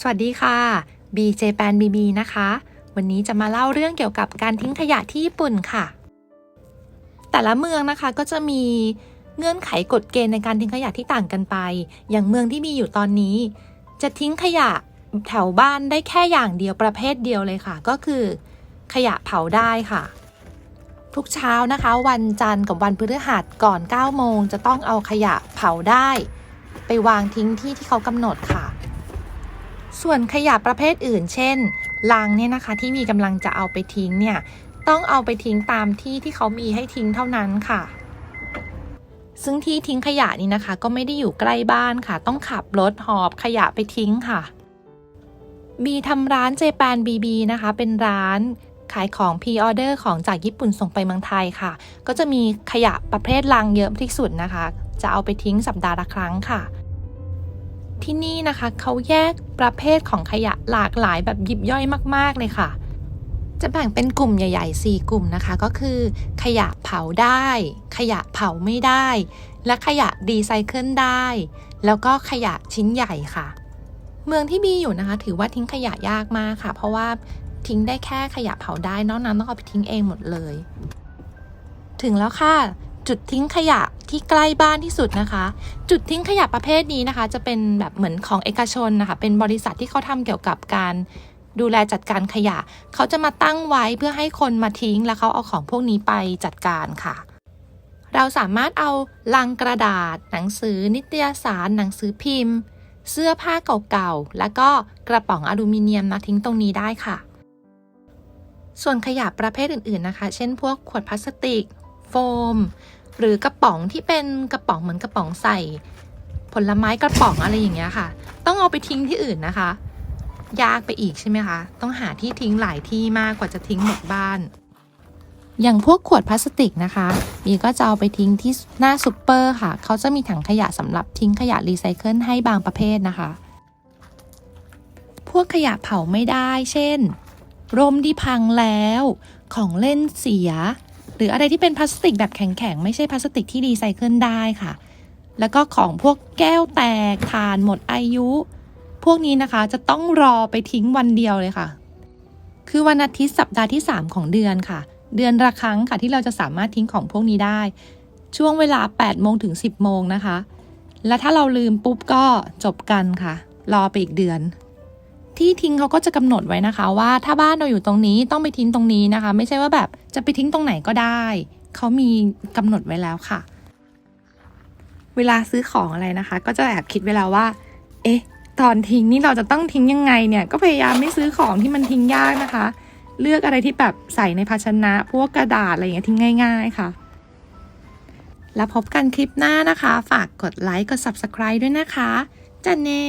สวัสดีค่ะ BJ p a n BB นะคะ วันนี้จะมาเล่าเรื่องเกี่ยวกับการทิ้งขยะที่ญี่ปุ่นค่ะ แต่ละเมืองนะคะก็จะมีเงื่อนไขกฎเกณฑ์ในการทิ้งขยะที่ต่างกันไป อย่างเมืองที่มีอยู่ตอนนี้ จะทิ้งขยะแถวบ้านได้แค่อย่างเดียวประเภทเดียวเลยค่ะ ก็คือ ขยะเผาได้ค่ะ ทุกเช้านะคะ วันจันทร์กับวันพฤหัสก่อน 9 โมง จะต้องเอาขยะเผาได้ ไปวางทิ้งที่ที่เขากำหนดค่ะ ส่วนขยะประเภทอื่น เช่น ลังเนี่ยนะคะที่มีกำลังจะเอาไปทิ้งเนี่ยต้องเอาไปทิ้งตามที่ที่เขามีให้ทิ้งเท่านั้นค่ะ ซึ่งที่ทิ้งขยะนี่นะคะ ก็ไม่ได้อยู่ใกล้บ้านค่ะ ต้องขับรถหอบขยะไปทิ้งค่ะบีทำร้านเจแปนบีบีนะคะ เป็นร้านขายของพ r ออเดอร์ของจากญี่ปุ่นส่งไปเมืองไทยค่ะ ก็จะมีขยะประเภทลังเยอะที่สุดนะคะ จะเอาไปทิ้งสัปดาห์ละครั้งค่ะ ที่นี่นะคะเขาแยกประเภทของขยะหลากหลายแบบยิบย่อยมาก ๆ เลยค่ะ จะแบ่งเป็นกลุ่มใหญ่ ๆ 4 กลุ่มนะคะ ก็คือ ขยะเผาได้ ขยะเผาไม่ได้ และขยะรีไซเคิลได้ แล้วก็ขยะชิ้นใหญ่ค่ะ เมืองที่บีอยู่นะคะ ถือว่าทิ้งขยะยากมากค่ะ เพราะว่าทิ้งได้แค่ขยะเผาได้นอกนั้นต้องเอาไปทิ้งเองหมดเลย ถึงแล้วค่ะ จุดทิ้งขยะ ที่ใกล้บ้านที่สุดนะคะ จุดทิ้งขยะประเภทนี้นะคะ จะเป็นแบบเหมือนของเอกชนนะคะ เป็นบริษัทที่เขาทำเกี่ยวกับการดูแลจัดการขยะ เขาจะมาตั้งไว้เพื่อให้คนมาทิ้งแล้วเขาเอาของพวกนี้ไปจัดการค่ะ เราสามารถเอาลังกระดาษ หนังสือ นิตยสาร หนังสือพิมพ์ เสื้อผ้าเก่าๆ แล้วก็กระป๋องอลูมิเนียมมาทิ้งตรงนี้ได้ค่ะ ส่วนขยะประเภทอื่นๆนะคะ เช่นพวกขวดพลาสติก โฟม หรือกระป๋องที่เป็นกระป๋องเหมือนกระป๋องใส่ ผลไม้กระป๋องอะไรอย่างเงี้ยค่ะ ต้องเอาไปทิ้งที่อื่นนะคะ ยากไปอีกใช่ไหมคะ ต้องหาที่ทิ้งหลายที่มากกว่าจะทิ้งหมดบ้าน อย่างพวกขวดพลาสติกนะคะมีก็จะเอาไปทิ้งที่หน้าซูเปอร์ค่ะ เขาจะมีถังขยะสำหรับทิ้งขยะรีไซเคิลให้บางประเภทนะคะ พวกขยะเผาไม่ได้ เช่นร่มที่พังแล้ว ของเล่นเสีย รืออะไรที่เป็นพลาสติกแบบแข็งๆ ไม่ใช่พลาสติกที่รีไซเคิลได้ค่ะ แล้วก็ของพวกแก้วแตกฐานหมดอายุ พวกนี้นะคะจะต้องรอไปทิ้งวันเดียวเลยค่ะ คือวันอาทิตย์สัปดาห์ที่ 3 ของเดือนค่ะ เดือนละครั้งค่ะที่เราจะสามารถทิ้งของพวกนี้ได้ ช่วงเวลา8โมงถึง 10โมงนะคะ และถ้าเราลืมปุ๊บก็จบกันค่ะ รอไปอีกเดือน ที่ทิ้งเขาก็จะกำหนดไว้นะคะ ว่าถ้าบ้านเราอยู่ตรงนี้ต้องไปทิ้งตรงนี้นะคะ ไม่ใช่ว่าแบบจะไปทิ้งตรงไหนก็ได้ เขามีกำหนดไว้แล้วค่ะ เวลาซื้อของอะไรนะคะ ก็จะแอบคิดเวแลาว่า เอ๊ะ ตอนทิ้งนี่เราจะต้องทิ้งยังไงเนี่ย ก็พยายามไม่ซื้อของที่มันทิ้งยากนะคะ เลือกอะไรที่แบบใส่ในภาชนะ พวกกระดาษอะไรอย่างเงี้ยทิ้งง่าย ๆ ค่ะ แล้วพบกันคลิปหน้านะคะ ฝากกดไลค์กด subscribe ด้วยนะคะจันเน่